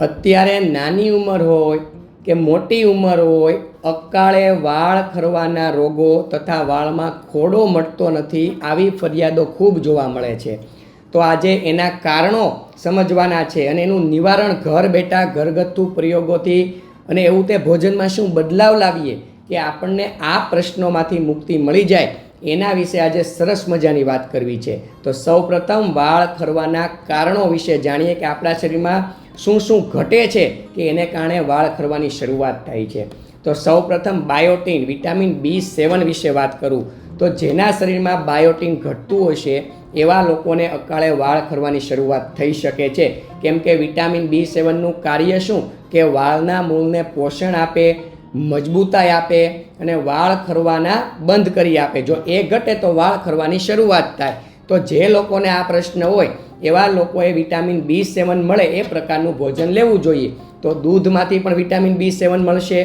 અત્યારે નાની ઉંમર હોય કે મોટી ઉંમર હોય, અકાળે વાળ ખરવાના રોગો તથા વાળમાં ખોડો મટતો નથી આવી ફરિયાદો ખૂબ જોવા મળે છે. તો આજે એના કારણો સમજવાના છે અને એનું નિવારણ ઘર બેઠા ઘરગથ્થુ પ્રયોગોથી અને એવું તે ભોજનમાં શું બદલાવ લાવીએ કે આપણને આ પ્રશ્નોમાંથી મુક્તિ મળી જાય. એના વિશે આજે સરસ મજાની વાત કરવી છે. તો સૌપ્રથમ વાળ ખરવાના કારણો વિશે જાણીએ કે આપણા શરીરમાં શું શું ઘટે છે કે એને કારણે વાળ ખરવાની શરૂઆત થાય છે. તો સૌપ્રથમ બાયોટીન, વિટામિન બી સેવન વિશે વાત કરું. તો જેના શરીરમાં બાયોટીન ઘટતું હશે એવા લોકોને અકાળે વાળ ખરવાની શરૂઆત થઈ શકે છે. કેમ કે વિટામિન બી સેવનનું કાર્ય શું? કે વાળના મૂળને પોષણ આપે મજબૂતાઈ આપે અને વાળ ખરવાના બંધ કરી આપે. જો એ ઘટે તો વાળ ખરવાની શરૂઆત થાય. તો જે લોકોને આ પ્રશ્ન હોય, એવા લોકોએ વિટામિન બી સેવન મળે એ પ્રકારનું ભોજન લેવું જોઈએ. તો દૂધમાંથી પણ વિટામિન બી સેવન મળશે,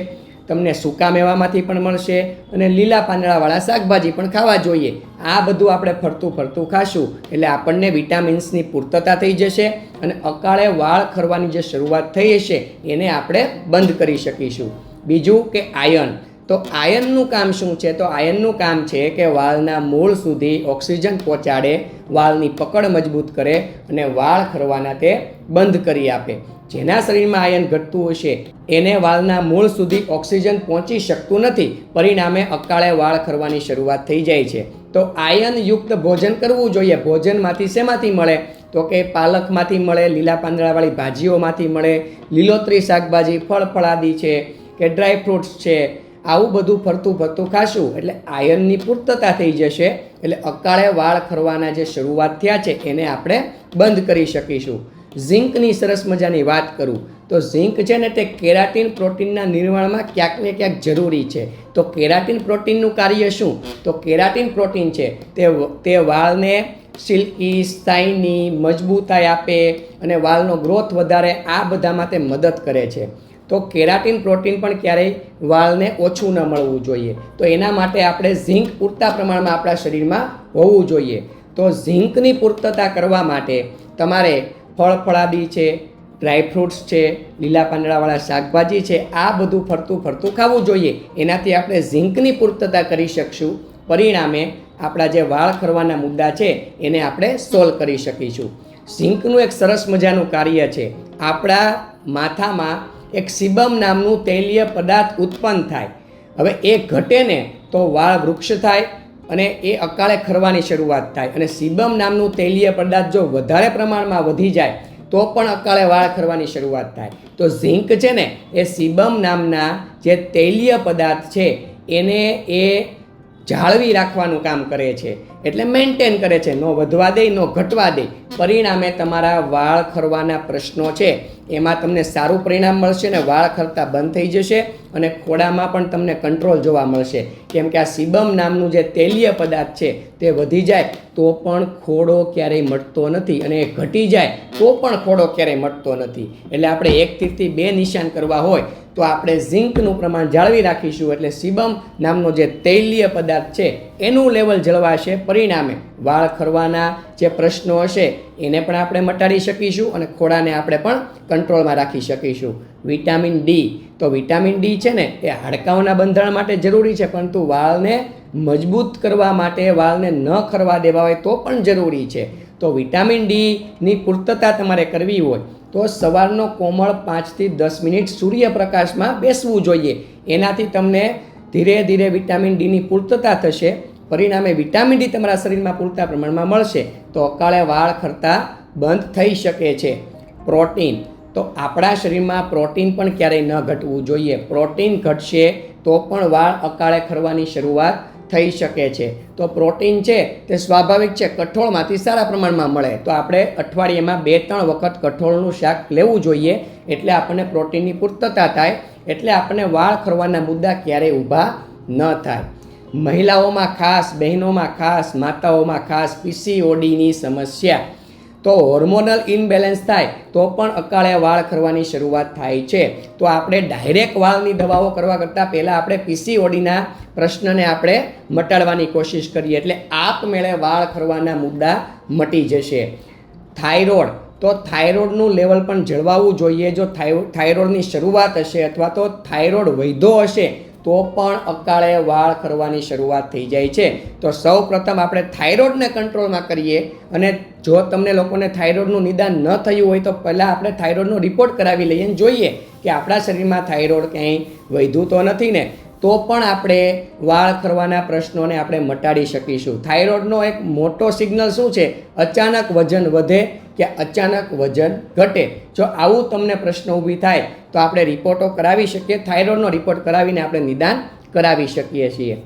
તમને સૂકા મેવામાંથી પણ મળશે અને લીલા પાંદડાવાળા શાકભાજી પણ ખાવા જોઈએ. આ બધું આપણે ફરતું ફરતું ખાશું. એટલે આપણને વિટામિન્સની પૂર્તતા થઈ જશે અને અકાળે વાળ ખરવાની જે શરૂઆત થઈ હશે, એને આપણે બંધ કરી શકીશું. બીજું કે આયન. તો આયનનું કામ શું છે? તો આયનનું કામ છે કે વાળના મૂળ સુધી ઓક્સિજન પહોંચાડે વાળની પકડ મજબૂત કરે અને વાળ ખરવાના તે બંધ કરી આપે. જેના શરીરમાં આયન ઘટતું હશે, એને વાળના મૂળ સુધી ઓક્સિજન પહોંચી શકતું નથી. પરિણામે અકાળે વાળ ખરવાની શરૂઆત થઈ જાય છે. તો આયનયુક્ત ભોજન કરવું જોઈએ. ભોજનમાંથી શેમાંથી મળે? તો કે પાલકમાંથી મળે, લીલા પાંદડાવાળી ભાજીઓમાંથી મળે, લીલોતરી શાકભાજી, ફળ ફળાદી છે. કે ડ્રાય ફ્રૂટ્સ છે, આવું બધું ફરતું ફરતું ખાશું. એટલે આયનની પૂર્તતા થઈ જશે. એટલે અકાળે વાળ ખરવાના જે શરૂઆત થયા છે, એને આપણે બંધ કરી શકીશું. ઝિંકની સરસ મજાની વાત કરું. તો ઝિંક છે ને તે કેરાટીન પ્રોટીનના નિર્માણમાં ક્યાંક ને ક્યાંક જરૂરી છે. તો કેરાટીન પ્રોટીનનું કાર્ય શું? તો કેરાટીન પ્રોટીન છે, તે તે વાળને સિલ્કી સ્થાયની મજબૂતાઈ આપે અને વાળનો ગ્રોથ વધારે, આ બધામાં તે મદદ કરે છે. તો કેરાટીન પ્રોટીન પણ ક્યારેય વાળને ઓછું ન મળવું જોઈએ. તો એના માટે આપણે ઝીંક પૂરતા પ્રમાણમાં આપણા શરીરમાં હોવું જોઈએ. તો ઝીંકની પૂર્તતા કરવા માટે તમારે ફળ ફળાદી છે ડ્રાયફ્રૂટ્સ છે, લીલા પાંદડાવાળા શાકભાજી છે, આ બધું ફરતું ફરતું ખાવું જોઈએ. એનાથી આપણે ઝીંકની પૂર્તતા કરી શકશું. પરિણામે આપણા જે વાળ ખરવાના મુદ્દા છે એને આપણે સોલ્વ કરી શકીશું. ઝીંકનું એક સરસ મજાનું કાર્ય છે. આપણા માથામાં એક સિબમ નામનું તૈલીય પદાર્થ ઉત્પન્ન થાય. હવે એ ઘટે ને તો વાળ વૃક્ષ થાય અને એ અકાળે ખરવાની શરૂઆત થાય. અને સિબમ નામનું તૈલીય પદાર્થ જો વધારે પ્રમાણમાં વધી જાય, તો પણ અકાળે વાળ ખરવાની શરૂઆત થાય. તો ઝીંક છે ને, એ સિબમ નામના જે તૈલીય પદાર્થ છે, એને એ જાળવી રાખવાનું કામ કરે છે. એટલે મેન્ટેન કરે છે. નો વધવા દે, નો ઘટવા દે. પરિણામે તમારા વાળ ખરવાના પ્રશ્નો છે. એમાં તમને સારું પરિણામ મળશે ને વાળ ખરતા બંધ થઈ જશે અને ખોડામાં પણ તમને કંટ્રોલ જોવા મળશે. કેમ કે આ સિબમ નામનું જે તૈલીય પદાર્થ છે, તે વધી જાય, તો પણ ખોડો ક્યારેય મટતો નથી અને એ ઘટી જાય, તો પણ ખોડો ક્યારેય મટતો નથી. એટલે આપણે એક તીરથી બે નિશાન કરવા હોય, તો આપણે ઝિંકનું પ્રમાણ જાળવી રાખીશું. એટલે સિબમ નામનો જે તૈલીય પદાર્થ છે, એનું લેવલ જળવાશે પરિણામે વાળ ખરવાના જે પ્રશ્નો હશે, એને પણ આપણે મટાડી શકીશું અને ખોડાને આપણે પણ કંટ્રોલમાં રાખી શકીશું. વિટામિન ડી તો વિટામિન ડી છે ને, એ હાડકાઓના બંધારણ માટે જરૂરી છે, પરંતુ વાળને મજબૂત કરવા માટે, વાળને ન ખરવા દેવા હોય તો પણ જરૂરી છે. તો વિટામિન ડીની પૂર્તતા તમારે કરવી હોય, તો સવારનો કોમળ પાંચથી દસ મિનિટ સૂર્યપ્રકાશમાં બેસવું જોઈએ. એનાથી તમને ધીરે ધીરે વિટામિન ડીની પૂર્તતા થશે પરિણામે વિટામિન ડી તમારા શરીરમાં પૂરતા પ્રમાણમાં મળશે, તો અકાળે વાળ ખરતા બંધ થઈ શકે છે. પ્રોટીન, તો આપણા શરીરમાં પ્રોટીન પણ ક્યારેય ન ઘટવું જોઈએ. પ્રોટીન ઘટશે તો પણ વાળ અકાળે ખરવાની શરૂઆત થઈ શકે છે. તો પ્રોટીન છે તે સ્વાભાવિક છે, કઠોળમાંથી સારા પ્રમાણમાં મળે. તો આપણે અઠવાડિયામાં બે ત્રણ વખત કઠોળનું શાક લેવું જોઈએ, એટલે આપણને પ્રોટીનની પૂર્તતા થાય, એટલે આપણને વાળ ખરવાના મુદ્દા ક્યારેય ઊભા ન થાય. મહિલાઓમાં ખાસ, બહેનોમાં ખાસ, માતાઓમાં ખાસ પીસીઓડીની સમસ્યા. તો હોર્મોનલ ઇનબેલેન્સ થાય, તો પણ અકાળે વાળ ખરવાની શરૂઆત થાય છે. તો આપણે ડાયરેક્ટ વાળની દવાઓ કરવા કરતાં પહેલાં આપણે પીસીઓડીના પ્રશ્નને આપણે મટાડવાની કોશિશ કરીએ. એટલે આપમેળે વાળ ખરવાના મુદ્દા મટી જશે. થાઇરોઇડ. તો થાઇરોઇડનું લેવલ પણ જળવાવું જોઈએ. જો થાઇ- થાઇરોઇડની શરૂઆત હશે અથવા તો થાઇરોઇડ વૈધો હશે તો પણ અકાળે વાળ ખરવાની શરૂઆત થઈ જાય છે. તો સૌ પ્રથમ આપણે થાઇરોઇડને કંટ્રોલમાં કરીએ અને જો તમને લોકોને થાઇરોઇડનું નિદાન ન થયું હોય તો પહેલાં આપણે થાઇરોઇડનો રિપોર્ટ કરાવી લઈએ અને જોઈએ કે આપણા શરીરમાં થાઇરોઇડ ક્યાંય વધ્યું તો નથી ને. તો પણ આપણે વાળ ખરવાના પ્રશ્નોને આપણે મટાડી શકીશું. થાઇરોઇડનો એક મોટો સિગ્નલ શું છે? અચાનક વજન વધે કે અચાનક વજન ઘટે. જો આવું તમને પ્રશ્ન ઊભી થાય, તો આપણે રિપોર્ટો કરાવી શકીએ, થાઇરોઇડનો રિપોર્ટ કરાવીને આપણે નિદાન કરાવી શકીએ છીએ.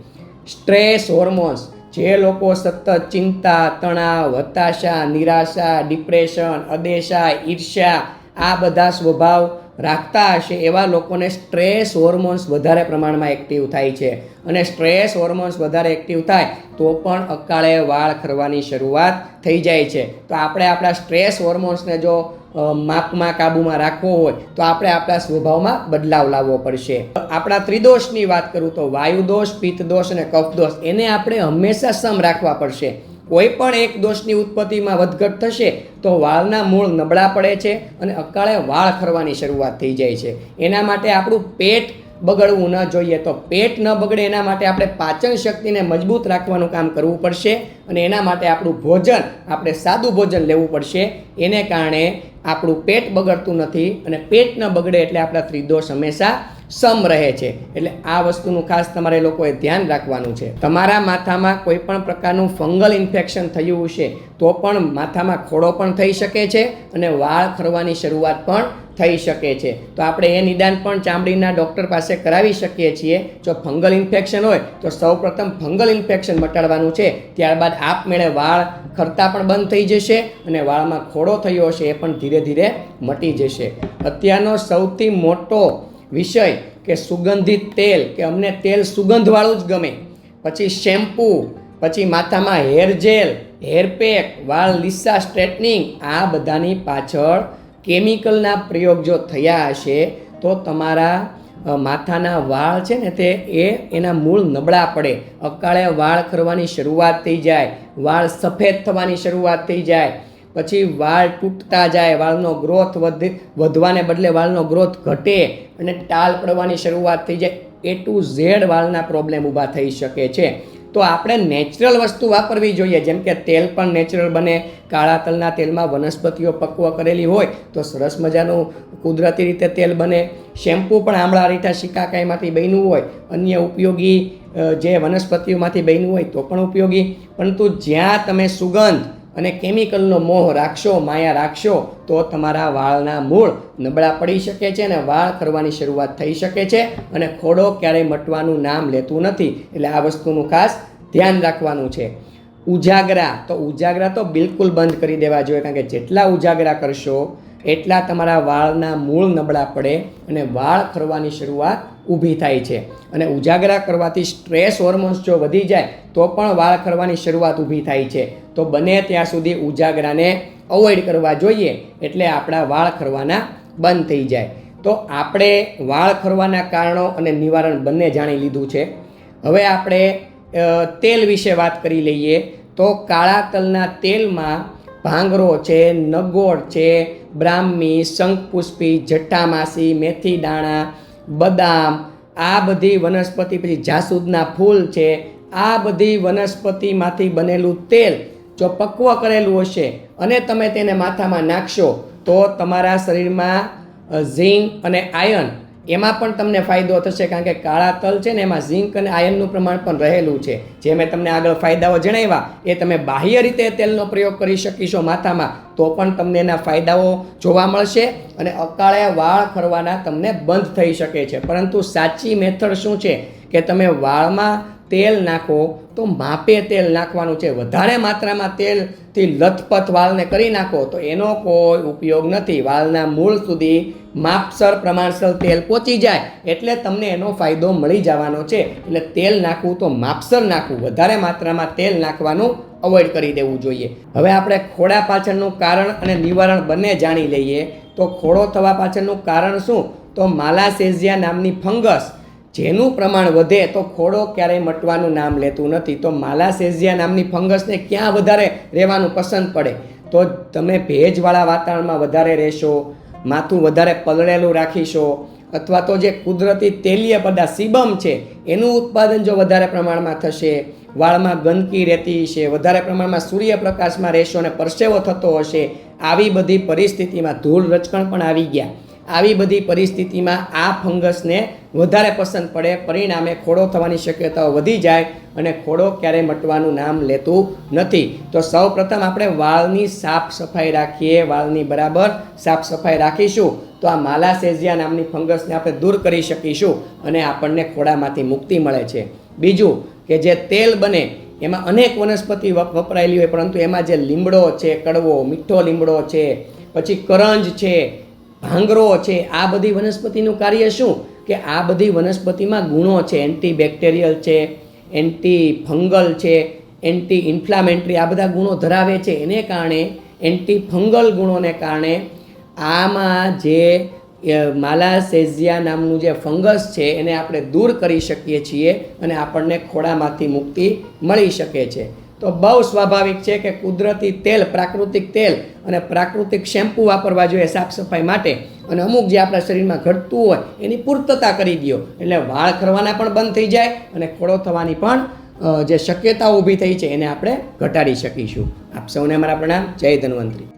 સ્ટ્રેસ હોર્મોન્સ, જે લોકો સતત ચિંતા, તણાવ, હતાશા, નિરાશા, ડિપ્રેશન, અદેશા, ઈર્ષ્યા, આ બધા સ્વભાવ રાખતા હશે એવા લોકોને સ્ટ્રેસ હોર્મોન્સ વધારે પ્રમાણમાં એક્ટિવ થાય છે. અને સ્ટ્રેસ હોર્મોન્સ વધારે એક્ટિવ થાય તો પણ અકાળે વાળ ખરવાની શરૂઆત થઈ જાય છે. તો આપણે આપણા સ્ટ્રેસ હોર્મોન્સને જો માપમાં કાબૂમાં રાખવો હોય તો આપણે આપણા સ્વભાવમાં બદલાવ લાવવો પડશે. આપણા ત્રિદોષની વાત કરું તો વાયુદોષ, પિત્તદોષ અને કફદોષ એને આપણે હંમેશા સમ રાખવા પડશે. કોઈ પણ એક દોષની ઉત્પત્તિમાં વધઘટ થશે, તો વાળના મૂળ નબળા પડે છે અને અકાળે વાળ ખરવાની શરૂઆત થઈ જાય છે. એના માટે આપણું પેટ બગડવું ન જોઈએ. તો પેટ ન બગડે એના માટે આપણે પાચન શક્તિને મજબૂત રાખવાનું કામ કરવું પડશે અને એના માટે આપણું ભોજન, આપણે સાદું ભોજન લેવું પડશે. એને કારણે આપણું પેટ બગડતું નથી અને પેટ ન બગડે એટલે આપણા ત્રિદોષ હંમેશા સમ રહે છે. એટલે આ વસ્તુનું ખાસ તમારે લોકોએ ધ્યાન રાખવાનું છે. તમારા માથામાં કોઈ પણ પ્રકારનું ફંગલ ઇન્ફેક્શન થયું હશે, તો પણ માથામાં ખોડો પણ થઈ શકે છે અને વાળ ખરવાની શરૂઆત પણ થઈ શકે છે. તો આપણે એ નિદાન પણ ચામડીના ડૉક્ટર પાસે કરાવી શકીએ છીએ. જો ફંગલ ઇન્ફેક્શન હોય, તો સૌપ્રથમ ફંગલ ઇન્ફેક્શન મટાડવાનું છે. ત્યારબાદ આપમેળે વાળ ખરતા પણ બંધ થઈ જશે અને વાળમાં ખોડો થયો હશે, એ પણ ધીરે ધીરે મટી જશે. અત્યારનો સૌથી મોટો વિષય કે સુગંધિત તેલ, કે અમને તેલ સુગંધવાળું જ ગમે. પછી શેમ્પૂ, પછી માથામાં હેર જેલ, હેર પેક, વાળ લીસા, સ્ટ્રેટનિંગ, આ બધાની પાછળ કેમિકલના પ્રયોગ જો થયા હશે, તો તમારા માથાના વાળ છે ને તે, એ એના મૂળ નબળા પડે. અકાળે વાળ ખરવાની શરૂઆત થઈ જાય, વાળ સફેદ થવાની શરૂઆત થઈ જાય પછી વાળ તૂટતા જાય, વાળનો ગ્રોથ વધ, વધવાને બદલે વાળનો ગ્રોથ ઘટે અને ટાલ પડવાની શરૂઆત થઈ જાય. એ ટુ ઝેડ વાળના પ્રોબ્લેમ ઊભા થઈ શકે છે. તો આપણે નેચરલ વસ્તુ વાપરવી જોઈએ. જેમ કે તેલ પણ નેચરલ બને. કાળા તલના તેલમાં વનસ્પતિઓ પક્વ કરેલી હોય તો સરસ મજાનું કુદરતી રીતે તેલ બને. શેમ્પૂ પણ આમળા રીઠા શિકાકાઈમાંથી બન્યું હોય, અન્ય ઉપયોગી જે વનસ્પતિઓમાંથી બન્યું હોય તો પણ ઉપયોગી. પરંતુ જ્યાં તમે સુગંધ અને કેમિકલનો મોહ રાખશો, માયા રાખશો, તો તમારા વાળના મૂળ નબળા પડી શકે છે અને વાળ ખરવાની શરૂઆત થઈ શકે છે અને ખોડો ક્યારેય મટવાનું નામ લેતું નથી. એટલે આ વસ્તુનું ખાસ ધ્યાન રાખવાનું છે. ઉજાગરા, તો ઉજાગરા તો બિલકુલ બંધ કરી દેવા જોઈએ, કારણ કે જેટલા ઉજાગરા કરશો, એટલા તમારા વાળના મૂળ નબળા પડે અને વાળ ખરવાની શરૂઆત ઊભી થાય છે. અને ઉજાગરા કરવાથી સ્ટ્રેસ હોર્મોન્સ જો વધી જાય, તો પણ વાળ ખરવાની શરૂઆત ઊભી થાય છે. તો બને ત્યાં સુધી ઉજાગરાને અવોઇડ કરવા જોઈએ, એટલે આપણા વાળ ખરવાના બંધ થઈ જાય. તો આપણે વાળ ખરવાના કારણો અને નિવારણ બંને જાણી લીધું છે. હવે આપણે તેલ વિશે વાત કરી લઈએ. તો કાળા તલના તેલમાં ભાંગરો છે, નગોળ છે, બ્રાહ્મી, શંખપુષ્પી જઠ્ઠામાસી મેથી દાણા બદામ, આ બધી વનસ્પતિ, પછી જાસૂદના ફૂલ છે, આ બધી વનસ્પતિમાંથી બનેલું તેલ જો પક્વ કરેલું હશે અને તમે તેને માથામાં નાખશો, તો તમારા શરીરમાં ઝીંક અને આયન એમાં પણ તમને ફાયદો થશે કારણ કે કાળા તલ છે ને એમાં ઝીંક અને આયનનું પ્રમાણ પણ રહેલું છે. જે મેં તમને આગળ ફાયદાઓ જણાવ્યા, એ તમે બાહ્ય રીતે તેલનો પ્રયોગ કરી શકીશો માથામાં, તો પણ તમને એના ફાયદાઓ જોવા મળશે અને અકાળે વાળ ખરવાના તમને બંધ થઈ શકે છે. પરંતુ સાચી મેથડ શું છે? કે તમે વાળમાં તેલ નાખો, તો માપે તેલ નાખવાનું છે. વધારે માત્રામાં તેલથી લથપથ વાળને કરી નાખો, તો એનો કોઈ ઉપયોગ નથી. વાલના મૂળ સુધી માપસર પ્રમાણસર તેલ પહોંચી જાય, એટલે તમને એનો ફાયદો મળી જવાનો છે. એટલે તેલ નાખવું તો માપસર નાખવું. વધારે માત્રામાં તેલ નાખવાનું અવોઇડ કરી દેવું જોઈએ. હવે આપણે ખોડા પાછળનું કારણ અને નિવારણ બંને જાણી લઈએ. તો ખોડો થવા પાછળનું કારણ શું? તો માલાસેઝિયા નામની ફંગસ. જેનું પ્રમાણ વધે તો ખોડો ક્યારેય મટવાનું નામ લેતું નથી. તો માલાસેઝિયા નામની ફંગસને ક્યાં વધારે રહેવાનું પસંદ પડે? તો તમે ભેજવાળા વાતાવરણમાં વધારે રહેશો, માથું વધારે પલળેલું રાખીશો, અથવા તો જે કુદરતી તેલીય પદાર્થ સીબમ છે, એનું ઉત્પાદન જો વધારે પ્રમાણમાં થશે, વાળમાં ગંદકી રહેતી હશે, વધારે પ્રમાણમાં સૂર્યપ્રકાશમાં રહેશો અને પરસેવો થતો હશે, આવી બધી પરિસ્થિતિમાં ધૂળ રચકણ પણ આવી ગયા. આવી બધી પરિસ્થિતિમાં આ ફંગસને વધારે પસંદ પડે, પરિણામે ખોડો થવાની શક્યતાઓ વધી જાય અને ખોડો ક્યારેય મટવાનું નામ લેતું નથી. તો સૌ પ્રથમ આપણે વાળની સાફ સફાઈ રાખીએ, વાળની બરાબર સાફ સફાઈ રાખીશું. તો આ માલાસેઝિયા નામની ફંગસને આપણે દૂર કરી શકીશું અને આપણને ખોડામાંથી મુક્તિ મળે છે. બીજું કે જે તેલ બને, એમાં અનેક વનસ્પતિ વપ- વપરાયેલી હોય, પરંતુ એમાં જે લીમડો છે, કડવો, મીઠો લીમડો છે, પછી કરંજ છે ભાંગરો છે, આ બધી વનસ્પતિનું કાર્ય શું? કે આ બધી વનસ્પતિમાં ગુણો છે એન્ટી બેક્ટેરિયલ છે એન્ટી ફંગલ છે એન્ટી ઇન્ફ્લામેન્ટરી આ બધા ગુણો ધરાવે છે. એને કારણે એન્ટી ફંગલ ગુણોને કારણે આમાં જે માલાસેઝિયા નામનું જે ફંગસ છે, એને આપણે દૂર કરી શકીએ છીએ અને આપણને ખોડામાંથી મુક્તિ મળી શકે છે. તો બહુ સ્વાભાવિક છે કે કુદરતી તેલ, પ્રાકૃતિક તેલ અને પ્રાકૃતિક શેમ્પૂ વાપરવા જોઈએ સાફ સફાઈ માટે. અને અમુક જે આપણા શરીરમાં ઘટતું હોય, એની પૂર્તતા કરી દો એટલે વાળ ખરવાના પણ બંધ થઈ જાય અને ખોડો થવાની પણ જે શક્યતા ઊભી થઈ છે એને આપણે ઘટાડી શકીશું. આપ સૌને મારા પ્રણામ. જય ધન્વંતરી.